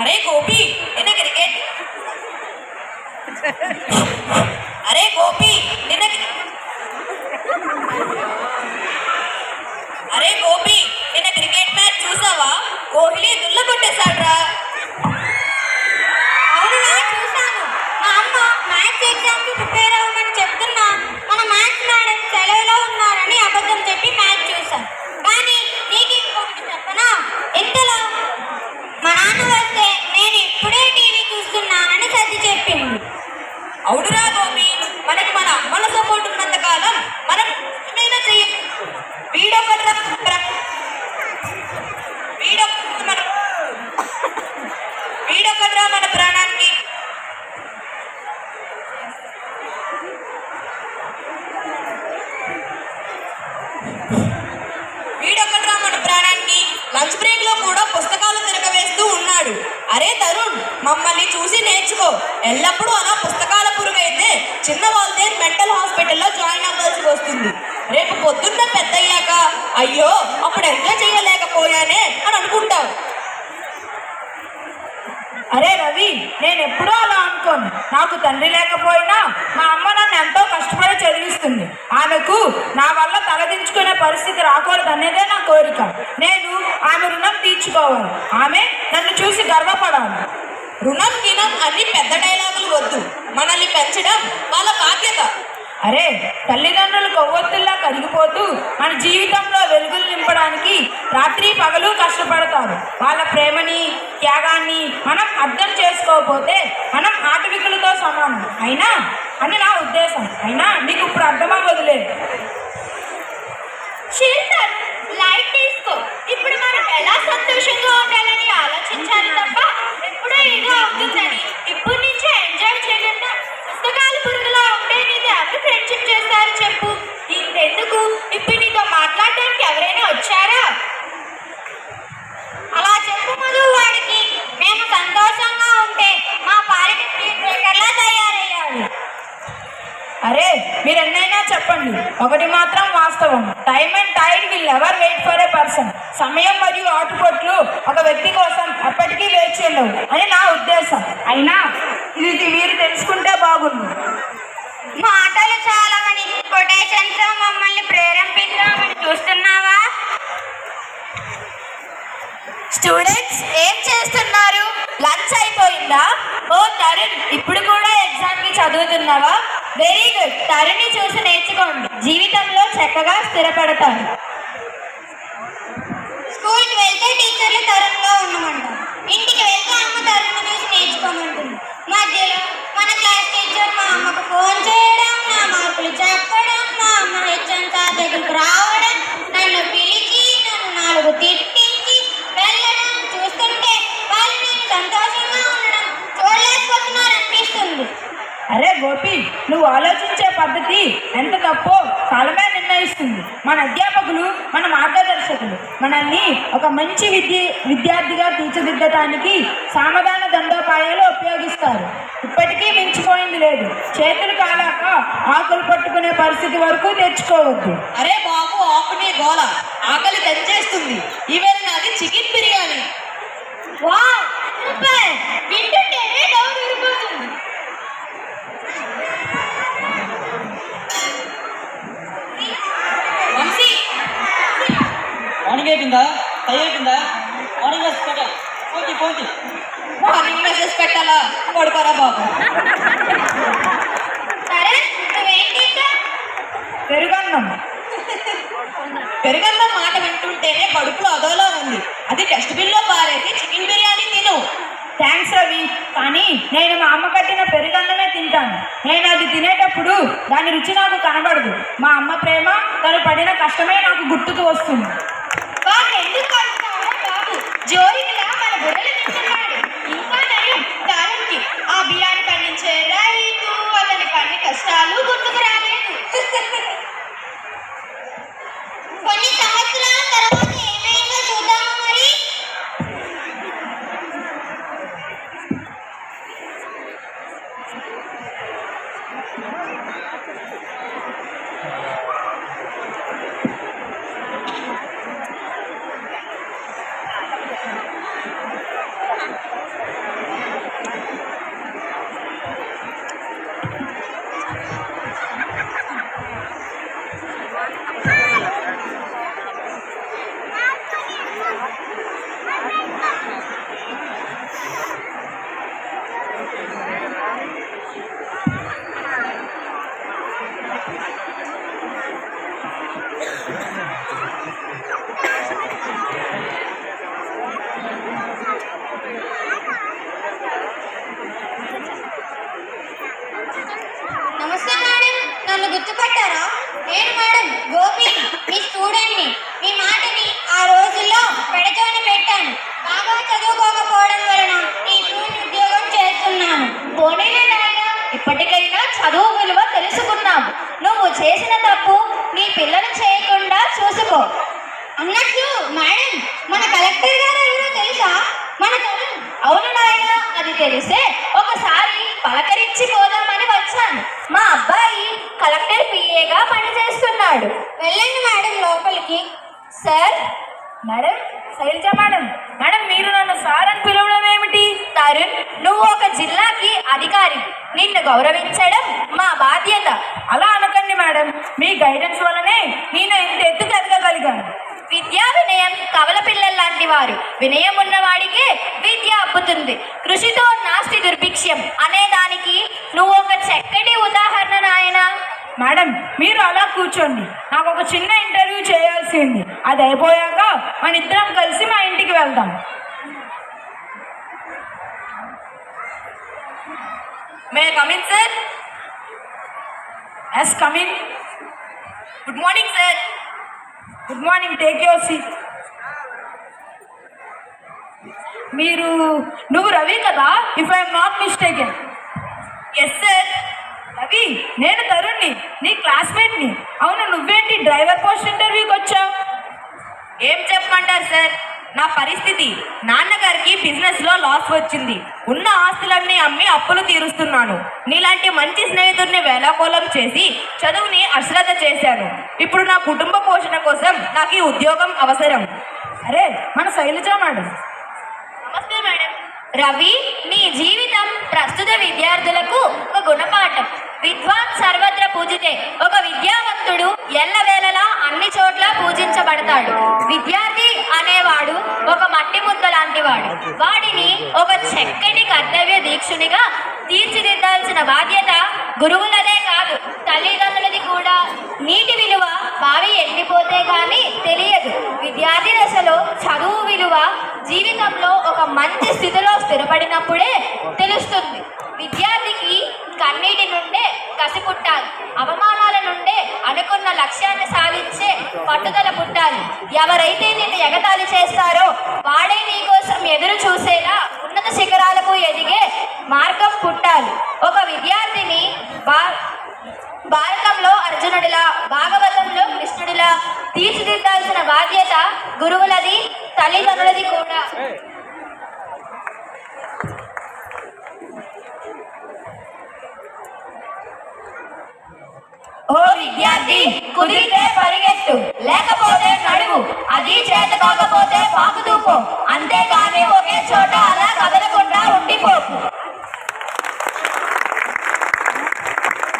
అరే గోపి నిన్న క్రికెట్ అరే గోపి నిన్న అరే గోపి నిన్న క్రికెట్ మ్యాచ్ చూసావా కోహ్లీ దుల్ల కొట్టేశాడ్రా అవునురా గోపి. మనకి మన అమ్మల సపోర్ట్ ఉన్నంత కాలం మనం ఏమైనా చెయ్య వీడొకట్రా వీడొక మన వీడొకట్రా మన ప్రాణానికి. వీడొకట్రా మన ప్రాణానికి. లంచ్ బ్రేక్లో కూడా పుస్తకాలు తిరగవేస్తూ ఉన్నాడు. అరే తరుణ్ మమ్మల్ని చూసి నేర్చుకో. ఎల్లప్పుడూ అలా పుస్తకం పురుగైతే చిన్న వాళ్ళదే మెంటల్ హాస్పిటల్లో జాయిన్ అవ్వాల్సి వస్తుంది. రేపు పొద్దున్న పెద్దయ్యాక అయ్యో అప్పుడు ఎంజాయ్ చేయలేకపోయానే అని అనుకుంటావు అరే రవి నేను ఎప్పుడూ అలా అనుకోను. నాకు తండ్రి లేకపోయినా మా అమ్మ నన్ను ఎంతో కష్టపడి చదివిస్తుంది. ఆమెకు నా వల్ల తలదించుకునే పరిస్థితి రాకూడదు అనేదే నా కోరిక. నేను ఆమె రుణం తీర్చుకోవాలి. ఆమె నన్ను చూసి గర్వపడాలి. రుణం గిణం అన్ని పెద్ద డైలాగులు వద్దు. మనల్ని పెంచడం వాళ్ళ బాధ్యత. అరే తల్లిదండ్రులు కొవ్వొత్తుల్లా కరిగిపోతూ మన జీవితంలో వెలుగులు నింపడానికి రాత్రి పగలు కష్టపడతారు. వాళ్ళ ప్రేమని త్యాగాన్ని మనం అర్థం చేసుకోకపోతే మనం ఆటవికులతో సమానం. అయినా? అని నా ఉద్దేశం. అయినా? నీకు ఇప్పుడు అర్థమవ్వదులే. శీర్షర్ లైట్ తీసుకో. ఇప్పుడు మనం ఎలా సంతోషంగా ఉండాలని ఆలోచించాలి? చెప్పండి. ఒకటి మాత్రం వాస్తవం. Time and tide will ever wait for a person సమయం మరియు ఆటుపోట్లు ఒక వ్యక్తి కోసం ఎప్పటికీ వేచి ఉండవు అని నా ఉద్దేశం. అయినా ఇది మీరు తెలుసుకుంటే బాగుండు. మాటలు చాలా కొటేషన్తో మమ్మల్ని స్టూడెంట్స్ ఏం చేస్తున్నారు? లంచ్ అయిపోయిందా? ఓ తరుణ్ ఇప్పుడు కూడా ఎగ్జామ్కి చదువుతున్నావా? వెరీ గుడ్ తరుణి చూసి నేర్చుకోండి. జీవితంలో చక్కగా స్థిరపడతాను స్కూల్కి వెళ్తే టీచర్లు తరుణ్లో ఉండమంటారు ఇంటికి వెళ్తే అమ్మ తరుణ్ని చూసి నేర్చుకోమంటుంది. మధ్యలో మన క్లాస్ టీచర్ మా అమ్మకు ఫోన్ చేయడం నా మార్కులు చెప్పడం మా అమ్మ హెచ్ఎం సార్ దగ్గరికి రావడం నన్ను పిలిచి నన్ను నాలుగు తిట్టించి వెళ్ళడం చూస్తుంటే వాళ్ళు నేను సంతోషంగా ఉండడం చూడలేకపోతున్నారు అనిపిస్తుంది అరే గోపి నువ్వు ఆలోచించే పద్ధతి ఎంత తప్పో కాలమే నిర్ణయిస్తుంది. మన అధ్యాపకులు మన మార్గదర్శకులు మనల్ని ఒక మంచి విద్య విద్యార్థిగా తీర్చిదిద్దటానికి సామధాన దండోపాయాలు ఉపయోగిస్తారు. ఇప్పటికీ మించిపోయింది లేదు. చేతులు కాలాక ఆకులు పట్టుకునే పరిస్థితి వరకు తెచ్చుకోవద్దు. అరే బాబు ఆకుని గోల. ఆకలి తెచ్చేస్తుంది ఈవేళ నాది చికెన్ బిర్యానీ వావ్ సూపర్ వింటుంటేనే డౌన్ ఊరిపోతుంది వంశీ మార్నింగ్ అయిపోయిందా టై అయిపోయిందా మార్నింగ్ వేసి పెట్టాలి పోండి. మార్నింగ్ మెసేజ్ పెట్టాలా? పడుకోరా బాబు. సరే పెరుగన్నం. పెరుగన్న మాట వింటుంటేనే కడుపులో అదోలా ఉంది. అది డస్ట్బిన్లో పారేసి చికెన్ బిర్యానీ తిను. థ్యాంక్స్ రవి. కానీ నేను మా అమ్మ కట్టిన పెరుగన్నమే తింటాను. నేను అది తినేటప్పుడు దాని రుచి నాకు కనబడదు. మా అమ్మ ప్రేమ తను పడిన కష్టమే నాకు గుర్తుకు వస్తుంది. ఎందుకు కడుతున్నాడో తెలిసే ఒకసారి పలకరించి పోదామని వచ్చాను. మా అబ్బాయి కలెక్టర్ పిఏగా పనిచేస్తున్నాడు. వెళ్ళండి మేడం లోపలికి. Sir? Madam? Shailaja madam? Madam మీరు నన్ను సార్ అని పిలవడం ఏమిటి? తరుణ్ నువ్వు ఒక జిల్లాకి అధికారి. నిన్ను గౌరవించడం మా బాధ్యత. అలా అనకండి మేడం. మీ గైడెన్స్ వల్లనే నేను ఎంత ఎత్తుకు ఎదగగలిగాను విద్యా వినయం కవల పిల్లల లాంటి వారు. వినయం ఉన్నవాడికే విద్య అబ్బుతుంది. కృషితో నాస్తి దుర్భిక్ష్యం అనే దానికి నువ్వు ఒక చక్కటి ఉదాహరణ నాయనా. మేడం మీరు అలా కూర్చోండి. నాకు ఒక చిన్న ఇంటర్వ్యూ చేయాల్సి ఉంది అది అయిపోయాక మన ఇద్దరం కలిసి మా ఇంటికి వెళ్దాం. May come in sir yes coming good morning sir good morning take your seat మీరు నువ్వు రవి కదా? If I'm not mistaken yes sir Ravi నేను తరుణ్ని నీ క్లాస్మేట్ని అవును నువ్వేంటి డ్రైవర్ పోస్ట్ ఇంటర్వ్యూకి వచ్చావు ఏం చెప్పమంటారు సార్ నా పరిస్థితి. నాన్నగారికి బిజినెస్లో లాస్ వచ్చింది. ఉన్న ఆస్తులన్నీ అమ్మి అప్పులు తీరుస్తున్నాను. నీలాంటి మంచి స్నేహితుడిని వేలాకోలం చేసి చదువుని అశ్రద్ధ చేశాను. ఇప్పుడు నా కుటుంబ పోషణ కోసం నాకు ఈ ఉద్యోగం అవసరం. అరే మన శైలజ మేడం నమస్తే మేడం. రవి నీ జీవితం ప్రస్తుత విద్యార్థులకు ఒక గుణపాఠం. విద్వాన్ సర్వత్ర పూజితే ఒక విద్యావంతుడు ఎల్లవేళలా అన్ని చోట్ల పూజించబడతాడు. విద్యార్థి అనేవాడు ఒక మట్టి ముద్ద లాంటివాడు వాడిని ఒక చక్కటి కర్తవ్య దీక్షునిగా తీర్చిదిద్దాల్సిన బాధ్యత గురువులదే కాదు తల్లిదండ్రులది కూడా. నీటి విలువ బావి ఎండిపోతే కానీ తెలియదు. విద్యార్థి దశలో చదువు విలువ జీవితంలో ఒక మంచి పట్టుదల పుట్టాలి. ఎవరైతే నిన్ను ఎగతాళి చేస్తారో వాడే నీ కోసం ఎదురు చూసేలా ఉన్నత శిఖరాలకు ఎదిగే మార్గం పుట్టాలి. ఒక విద్యార్థిని బా భారతంలో అర్జునుడిలా భాగవతంలో కృష్ణుడిలా తీర్చిదిద్దాల్సిన బాధ్యత గురువులది తల్లిదండ్రులది కూడా. ఓ విద్యార్థి కుదిరితే పరిగెత్తు. లేకపోతే నడువు. అది చేత కాకపోతే పాకుతూ పో. ఒకే చోట అలా కదలకుండా ఉండిపోకు